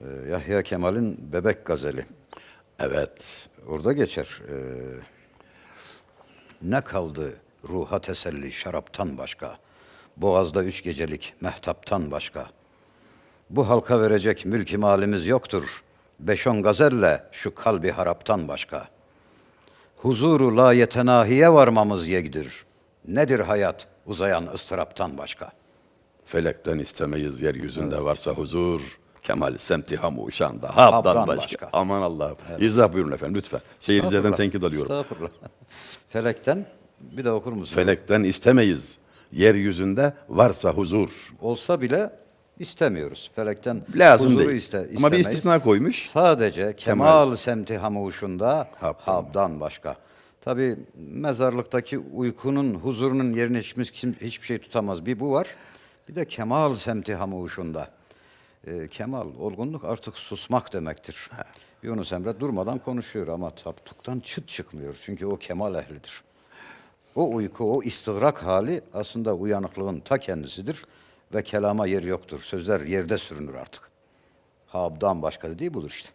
Ee, Yahya Kemal'in Bebek Gazeli. Evet. Orada geçer. Ee, ne kaldı ruha teselli şaraptan başka? Boğazda üç gecelik mehtaptan başka. Bu halka verecek mülk malimiz yoktur. Beş on gazelle şu kalbi haraptan başka. Huzuru la yetenahiye varmamız yegdir. Nedir hayat uzayan ıstıraptan başka? Felekten istemeyiz yeryüzünde varsa huzur. Kemal semti hamu uşanda. Habdan Habdan başka. başka. Aman Allah'ım. İzah buyurun efendim lütfen. Seyircilerden tenkit alıyorum. Estağfurullah. Felekten bir de okur musun? Felekten istemeyiz. Yeryüzünde varsa huzur. Olsa bile istemiyoruz. Felekten Lazım huzuru değil. iste, Ama bir istemeyiz. istisna koymuş. Sadece kemal semti hamuşunda Habdan. habdan başka. Tabi mezarlıktaki uykunun, huzurunun yerini hiçbir, hiçbir şey tutamaz. Bir bu var. Bir de kemal semti hamuşunda. Ee, kemal, olgunluk artık susmak demektir. Yunus Emre durmadan konuşuyor ama taptuktan çıt çıkmıyor. Çünkü o kemal ehlidir. O uyku, o istigrak hali aslında uyanıklığın ta kendisidir ve kelama yer yoktur. Sözler yerde sürünür artık. Habdan başka dediği budur işte.